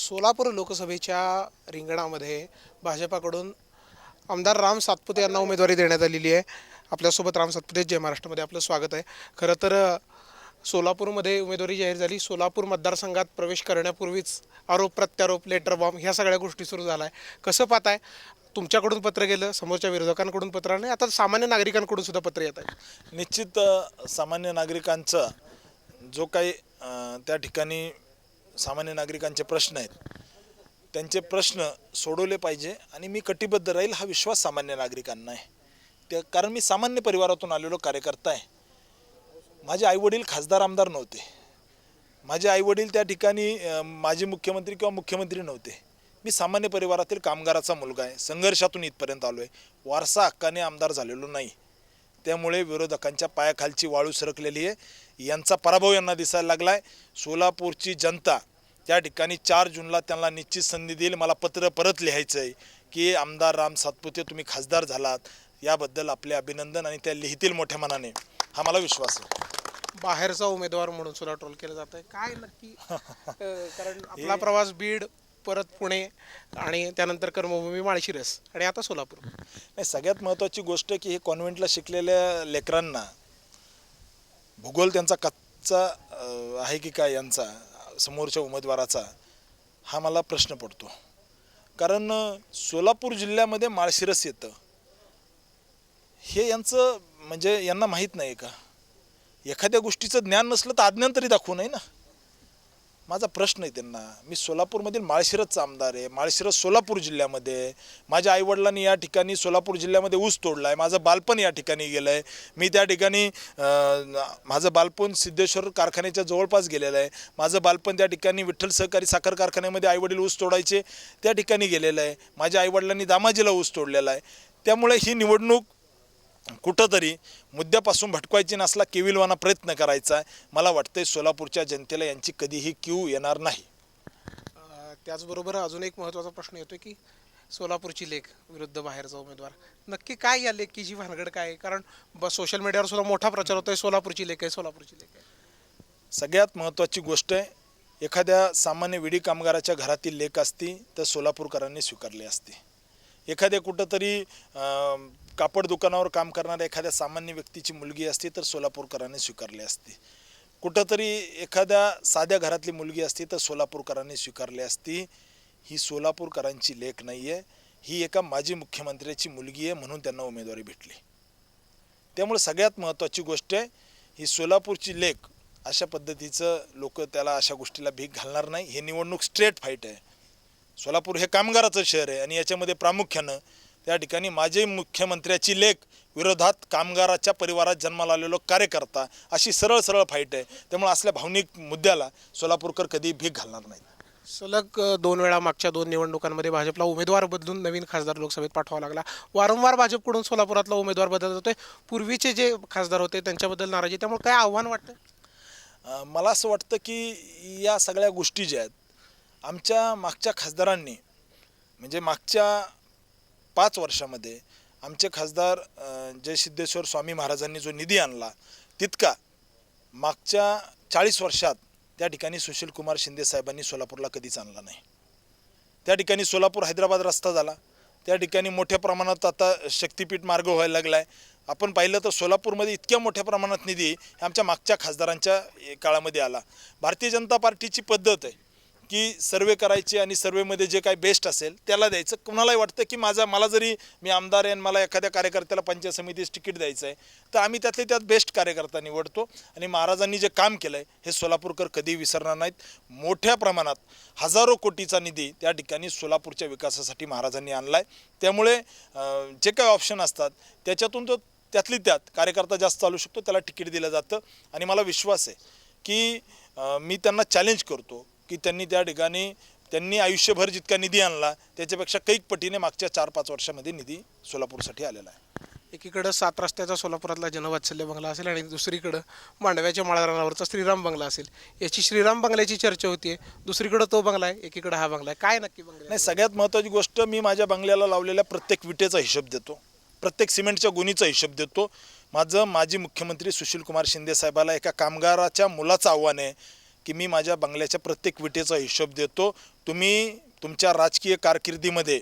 सोलापूर लोकसभेच्या रिंगणामध्ये भाजपाकडून आमदार राम सातपुते यांना उमेदवारी देण्यात आलेली आहे. आपल्यासोबत राम सातपुते जय महाराष्ट्रामध्ये आपलं स्वागत आहे. खरं तर सोलापूरमध्ये उमेदवारी जाहीर झाली. सोलापूर मतदारसंघात प्रवेश करण्यापूर्वीच आरोप प्रत्यारोप लेटर बॉम्ब ह्या सगळ्या गोष्टी सुरू झाल्या. आहे कसं पाहताय? तुमच्याकडून पत्र गेलं समोरच्या विरोधकांकडून पत्र आणि आता सामान्य नागरिकांकडून सुद्धा पत्र येत आहे निश्चित सामान्य नागरिकांचा जो काही त्या ठिकाणी सामान्य नागरिकांचे प्रश्न आहेत. त्यांचे प्रश्न सोडवले पाहिजे आणि मी कटिबद्ध राहील हा विश्वास सामान्य नागरिकांना आहे. त्या कारण मी सामान्य परिवारातून आलेलो कार्यकर्ता आहे. माझे आईवडील खासदार आमदार नव्हते. माझे आईवडील त्या ठिकाणी माजी मुख्यमंत्री किंवा मुख्यमंत्री नव्हते. मी सामान्य परिवारातील कामगाराचा मुलगा आहे. संघर्षातून इथपर्यंत आलो आहे वारसा हक्काने आमदार झालेलो नाही. त्यामुळे विरोधकांच्या पायाखालची वाळू सरकलेली आहे. यांचा पराभव यांना दिसायला लागला आहे सोलापूरची जनता त्या ठिकाणी चार जूनला त्यांना निश्चित संधी देईल. मला पत्र परत लिहायचं आहे की आमदार राम सातपुते तुम्ही खासदार झालात. याबद्दल आपले अभिनंदन आणि त्या लिहितील मोठ्या मनाने. हा मला विश्वास आहे. बाहेरचा उमेदवार म्हणून सुद्धा ट्रोल केलं जात आहे काय नक्की? अ, कारण आपला प्रवास बीड परत पुणे आणि त्यानंतर कर्मभूमी माळशिरस आणि आता सोलापूर. नाही सगळ्यात महत्त्वाची गोष्ट की हे कॉन्व्हेंटला शिकलेल्या लेकरांना भूगोल त्यांचा कच्चा अं, आहे की काय यांचा? समोरच्या उमेदवाराचा हा मला प्रश्न पडतो. कारण सोलापूर जिल्ह्यामध्ये माळशिरस येतं. हे यांचं म्हणजे यांना माहीत नाही का? एखाद्या गोष्टीचं ज्ञान नसलं तर अज्ञान तरी दाखवू नये ना? माझा प्रश्न आहे त्यांना. मी सोलापूरमधील माळशिरसचा आमदार आहे. माळशिरस सोलापूर जिल्ह्यामध्ये आहे. माझ्या आईवडिलांनी या ठिकाणी सोलापूर जिल्ह्यामध्ये ऊस तोडला आहे माझं बालपण या ठिकाणी गेलं आहे मी त्या ठिकाणी माझं बालपण सिद्धेश्वर कारखान्याच्या जवळपास गेलेलं आहे. माझं बालपण त्या ठिकाणी विठ्ठल सहकारी साखर कारखान्यामध्ये आईवडील ऊस तोडायचे त्या ठिकाणी गेलेलं आहे. माझ्या आईवडिलांनी दामाजीला ऊस तोडलेला आहे. त्यामुळे ही निवडणूक कुठंतरी मुद्द्यापासून भटकवायची नसला केविलवाना प्रयत्न करायचा आहे. मला वाटतंय सोलापूरच्या जनतेला यांची कधीही क्यू येणार नाही. त्याचबरोबर अजून एक महत्त्वाचा प्रश्न येतो की सोलापूरची लेख विरुद्ध बाहेरचा उमेदवार. नक्की काय या लेखीची भानगड काय? कारण ब सोशल मीडियावर सुद्धा मोठा प्रचार होतोय. सोलापूरची लेख आहे सोलापूरची लेख आहे. सगळ्यात महत्त्वाची गोष्ट आहे एखाद्या सामान्य विडी कामगाराच्या घरातील लेख असती तर सोलापूरकरांनी स्वीकारली असती. एखाद्या कुठंतरी कापड दुकानावर काम करणाऱ्या एखाद्या सामान्य व्यक्तीची मुलगी असती तर सोलापूरकरांनी स्वीकारली असती. कुठंतरी एखाद्या साध्या घरातली मुलगी असती तर सोलापूरकरांनी स्वीकारली असती. ही सोलापूरकरांची लेख नाही आहे ही एका माजी मुख्यमंत्र्याची मुलगी आहे म्हणून त्यांना उमेदवारी भेटली. त्यामुळे सगळ्यात महत्त्वाची गोष्ट आहे ही सोलापूरची लेख अशा पद्धतीचं लोक त्याला अशा गोष्टीला भीक घालणार नाही. हे निवडणूक स्ट्रेट फाईट आहे. सोलापूर हे कामगाराचं शहर आहे आणि याच्यामध्ये प्रामुख्यानं त्या ठिकाणी माजी मुख्यमंत्र्याची लेख विरोधात कामगाराच्या परिवारात जन्माला आलेलो कार्यकर्ता अशी सरळ सरळ फाईट आहे. त्यामुळे असल्या भावनिक मुद्द्याला सोलापूरकर कधी भीक घालणार नाहीत. सलग दोन वेळा मागच्या दोन निवडणुकांमध्ये भाजपला उमेदवार बदलून नवीन खासदार लोकसभेत पाठवावा लागला. वारंवार भाजपकडून सोलापुरातला उमेदवार बदलत होते. पूर्वीचे जे खासदार होते त्यांच्याबद्दल नाराजी त्यामुळे काय आव्हान वाटतं? मला असं वाटतं की या सगळ्या गोष्टी ज्या आहेत आमच्या मागच्या खासदारांनी म्हणजे मागच्या पाच वर्षामध्ये आमचे खासदार जय जयसिद्धेश्वर स्वामी महाराजांनी जो निधी आणला तितका मागच्या चाळीस वर्षात त्या ठिकाणी सुशील कुमार शिंदे साहेबांनी सोलापूरला कधीच आणला नाही. त्या ठिकाणी सोलापूर हैदराबाद रस्ता झाला. त्या ठिकाणी मोठ्या प्रमाणात आता शक्तिपीठ मार्ग व्हायला लागला आहे आपण पाहिलं तर सोलापूरमध्ये इतक्या मोठ्या प्रमाणात निधी आमच्या मागच्या खासदारांच्या काळामध्ये आला. भारतीय जनता पार्टीची पद्धत आहे. की सर्वे करायची आणि सर्वेमध्ये जे काही बेस्ट असेल त्याला द्यायचं. कुणालाही वाटतं की माझा मला जरी मी आमदार आहे आणि मला एखाद्या कार्यकर्त्याला पंचायत समितीस तिकीट द्यायचं आहे तर आम्ही त्यातले त्यात बेस्ट कार्यकर्ता निवडतो. आणि महाराजांनी जे काम केलं आहे हे सोलापूरकर कधी विसरणार नाहीत. मोठ्या प्रमाणात हजारो कोटीचा निधी त्या ठिकाणी सोलापूरच्या विकासासाठी महाराजांनी आणला आहे त्यामुळे जे काही ऑप्शन असतात त्याच्यातून तो त्यातली त्यात कार्यकर्ता जास्त चालू शकतो त्याला तिकीट दिलं जातं. आणि मला विश्वास आहे की मी त्यांना चॅलेंज करतो. की त्यांनी त्या ठिकाणी त्यांनी आयुष्यभर जितका निधी आणला त्याच्यापेक्षा कैक पटीने मागच्या चार पाच वर्षामध्ये निधी सोलापूरसाठी आलेला आहे. एकीकडं सात रस्त्याचा सोलापुरातला जनवात्सल्य बंगला असेल आणि दुसरीकडं मांडव्याच्या माळरानावरचा श्रीराम बंगला असेल. याची श्रीराम बंगल्याची चर्चा होतीये. दुसरीकडं तो बंगला आहे एकीकडं हा बंगला आहे. काय नक्की बंगला नाही सगळ्यात महत्त्वाची गोष्ट मी माझ्या बंगल्याला लावलेल्या प्रत्येक विटेचा हिशोब देतो. प्रत्येक सिमेंटच्या गुणीचा हिशोब देतो. माझं माजी मुख्यमंत्री सुशील कुमार शिंदे साहेबाला एका कामगाराच्या मुलाचं आव्हान आहे. की मी माझ्या बंगल्याच्या प्रत्येक विटेचा हिशोब देतो. तुम्ही तुमच्या राजकीय कारकिर्दीमध्ये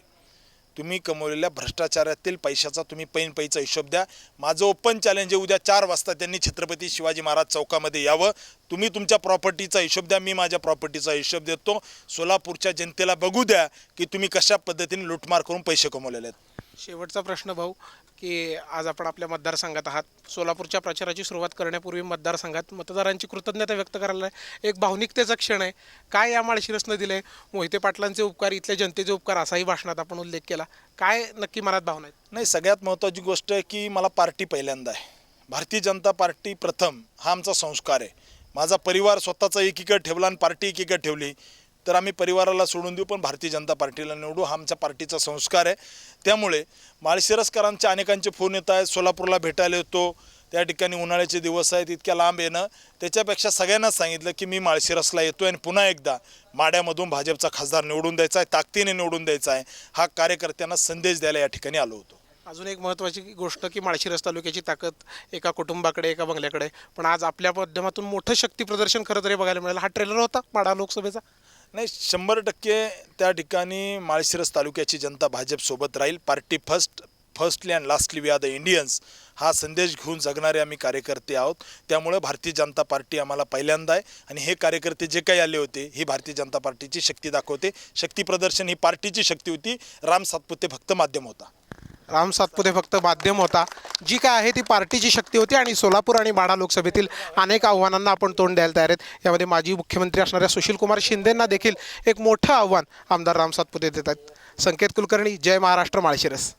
तुम्ही कमवलेल्या भ्रष्टाचारातील पैशाचा तुम्ही पैन पैचा हिशोब द्या. माझं ओपन चॅलेंज आहे उद्या चार वाजता त्यांनी छत्रपती शिवाजी महाराज चौकामध्ये यावं. तुम्ही तुमच्या प्रॉपर्टीचा हिशोब द्या मी माझ्या प्रॉपर्टीचा हिशोब देतो. सोलापूरच्या जनतेला बघू द्या की तुम्ही कशा पद्धतीने लुटमार करून पैसे कमवलेले आहेत. शेवटचा प्रश्न भाऊ की आज आपण आपल्या मतदारसंघात आहात. सोलापूरच्या प्रचाराची सुरुवात करण्यापूर्वी मतदारसंघात मतदारांची कृतज्ञता व्यक्त करायला एक भावनिकतेचा क्षण आहे. काय या माळशिरसनं दिले मोहिते पाटलांचे उपकार इथल्या जनतेचे उपकार असाही भाषणात आपण उल्लेख केला. काय नक्की मनात भावना आहेत? नाही सगळ्यात महत्त्वाची गोष्ट आहे की मला पार्टी पहिल्यांदा आहे. भारतीय जनता पार्टी प्रथम हा आमचा संस्कार आहे. माझा परिवार स्वतःचा एकीकडे ठेवला आणि पार्टी एकीकडे ठेवली. तर आम्ही परिवाराला सोडून देऊ पण भारतीय जनता पार्टीला निवडू. हा आमच्या पार्टीचा संस्कार आहे. त्यामुळे माळशिरसकरांच्या अनेकांचे फोन येत आहेत. सोलापूरला भेटायला येतो. त्या ठिकाणी उन्हाळ्याचे दिवस आहेत. इतक्या लांब येणं. त्याच्यापेक्षा सगळ्यांनाच सांगितलं की मी माळशिरसला येतो आणि पुन्हा एकदा माड्यामधून भाजपचा खासदार निवडून द्यायचा आहे. ताकदीने निवडून द्यायचा आहे. हा कार्यकर्त्यांना संदेश द्यायला या ठिकाणी आलो होतो. अजून एक महत्त्वाची गोष्ट की माळशिरस तालुक्याची ताकद एका कुटुंबाकडे एका बंगल्याकडे. पण आज आपल्या माध्यमातून मोठं शक्ती प्रदर्शन खरं तरी बघायला मिळालं. हा ट्रेलर होता माडा लोकसभेचा. नाही शंभर टक्के त्या ठिकाणी माळशिरस तालुक्याची जनता भाजपसोबत राहील. Party first firstly and lastly we are the Indians हा संदेश घेऊन जगणारे आम्ही कार्यकर्ते आहोत. त्यामुळं भारतीय जनता पार्टी आम्हाला पहिल्यांदा आहे. आणि हे कार्यकर्ते जे काही आले होते ही भारतीय जनता पार्टीची शक्ती दाखवते. शक्ती प्रदर्शन ही पार्टीची शक्ती होती. राम सातपुते फक्त माध्यम होता. राम सातपुते फक्त माध्यम होता. जी काय आहे ती पार्टीची शक्ती होती आणि सोलापूर आणि माढा लोकसभेतील अनेक आव्हानांना आपण तोंड द्यायला तयार आहेत. यामध्ये माजी मुख्यमंत्री असणाऱ्या सुशीलकुमार शिंदेंना देखील एक मोठं आव्हान आमदार राम सातपुते देत आहेत. संकेत कुलकर्णी जय महाराष्ट्र माळशिरस.